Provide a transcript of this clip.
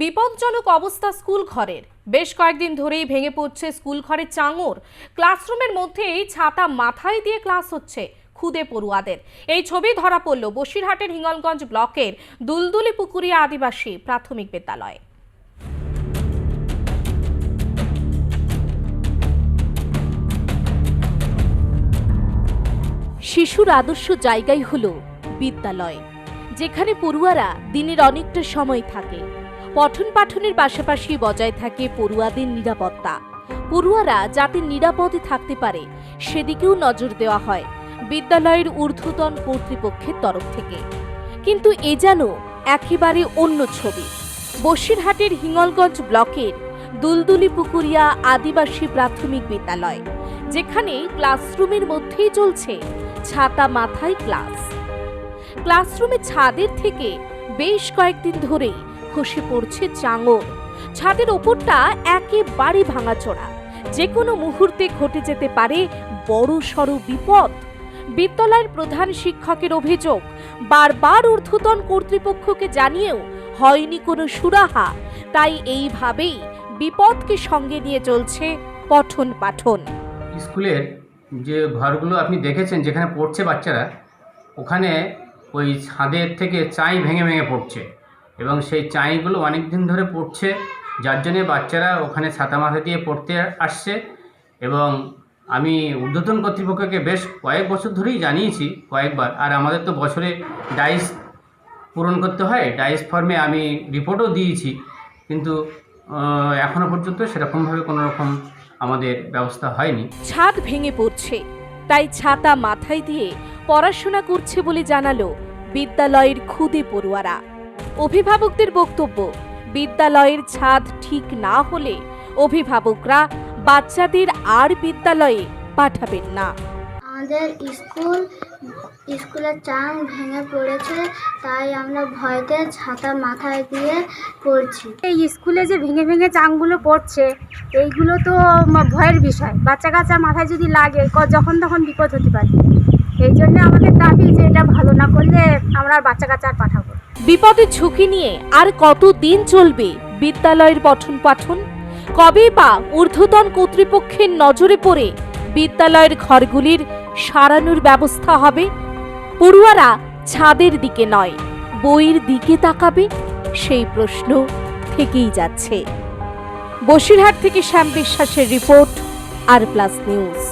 বিপজ্জনক অবস্থা স্কুল ঘরের। বেশ কয়েকদিন ধরেই ভেঙে পড়ছে স্কুল ঘরের চাঙর ক্লাসরুমের মধ্যেই ছাতা মাথায় দিয়ে ক্লাস হচ্ছে খুদে পড়ুয়াদের। এই ছবি ধরা পড়ল বসিরহাটের হিঙ্গলগঞ্জ ব্লকের দুলদুলি পুকুরিয়া আদিবাসী প্রাথমিক বিদ্যালয়ে। শিশুর আদর্শ জায়গাই হল বিদ্যালয়, যেখানে পড়ুয়ারা দিনের অনেকটা সময় থাকে। পঠন পাঠনের পাশাপাশি বজায় থাকে পড়ুয়াদের নিরাপত্তা। পড়ুয়ারা যাতে নিরাপদে থাকতে পারে, সেদিকেও নজর দেওয়া হয় বিদ্যালয়ের ঊর্ধ্বতন কর্তৃপক্ষের তরফ থেকে। কিন্তু এ যেন একেবারে অন্য ছবি। বসিরহাটের হিঙ্গলগঞ্জ ব্লকের দুলদুলি পুকুরিয়া আদিবাসী প্রাথমিক বিদ্যালয়, যেখানে ক্লাসরুমের মধ্যেই চলছে ছাতা মাথায় ক্লাস। ক্লাসরুমে ছাদের থেকে বেশ কয়েকদিন ধরেই খসে পড়ছে চাঙর। ছাদের ওপরটা একেবারে ভাঙাচোরা। যে কোনো মুহূর্তে ঘটে যেতে পারে বড় সড় বিপদ। বিদ্যালয়ের প্রধান শিক্ষকের অভিযোগ, বারবার ঊর্ধ্বতন কর্তৃপক্ষকে জানিয়েও হয়নি কোনো সুরাহা। তাই এইভাবেই বিপদকে সঙ্গে নিয়ে চলছে পঠন পাঠন। স্কুলের যে ঘরগুলো আপনি দেখেছেন, যেখানে পড়ছে বাচ্চারা, ওখানে ওই ছাদের থেকে চাই ভেঙে ভেঙে পড়ছে। এবং সেই চাইগুলো অনেক দিন ধরে পড়ছে। যার জন্যে বাচ্চারা ওখানে ছাতা মাথা দিয়ে পড়তে আসছে এবং আমি ঊর্ধ্বতন কর্তৃপক্ষকে বেশ কয়েক বছর ধরেই জানিয়েছি কয়েকবার। আর আমাদের তো বছরে ডাইস পূরণ করতে হয় ডাইস ফর্মে আমি রিপোর্টও দিয়েছি। কিন্তু আহ, এখনও পর্যন্ত সেরকমভাবে কোনো রকম আমাদের ব্যবস্থা হয়নি। ছাদ ভেঙে পড়ছে। তাই ছাতা মাথায় দিয়ে পড়াশোনা করছে বলে জানালো বিদ্যালয়ের খুদে পড়ুয়ারা। অভিভাবকদের বক্তব্য বিদ্যালয়ের ছাদ ঠিক না হলে অভিভাবকরা বাচ্চাদের আর বিদ্যালয়ে পাঠাবেন না। আমাদের স্কুল স্কুলের চাং ভেঙে পড়েছে তাই আমরা ভয়তে ছাতা মাথায় দিয়ে পড়ছি। এই স্কুলে যে ভেঙে ভেঙে চাংগুলো পড়ছে এইগুলো তো ভয়ের বিষয়। বাচ্চা কাচ্চা মাথায় যদি লাগে যখন তখন বিপদ হতে পারে। এই জন্য আমাদের দাবি যে এটা ভালো না করলে আমরা বাচ্চা কাচ্চা আর পাঠাবো। বিপদের ঝুঁকি নিয়ে আর কতদিন চলবে বিদ্যালয়ের পঠন পাঠন কবে বা ঊর্ধ্বতন কর্তৃপক্ষের নজরে পড়ে বিদ্যালয়ের ঘরগুলির সারানোর ব্যবস্থা হবে? পড়ুয়ারা ছাদের দিকে নয়, বইয়ের দিকে তাকাবে? সেই প্রশ্ন থেকেই যাচ্ছে। বসিরহাট থেকে শ্যাম বিশ্বাসের রিপোর্ট, আর প্লাস নিউজ।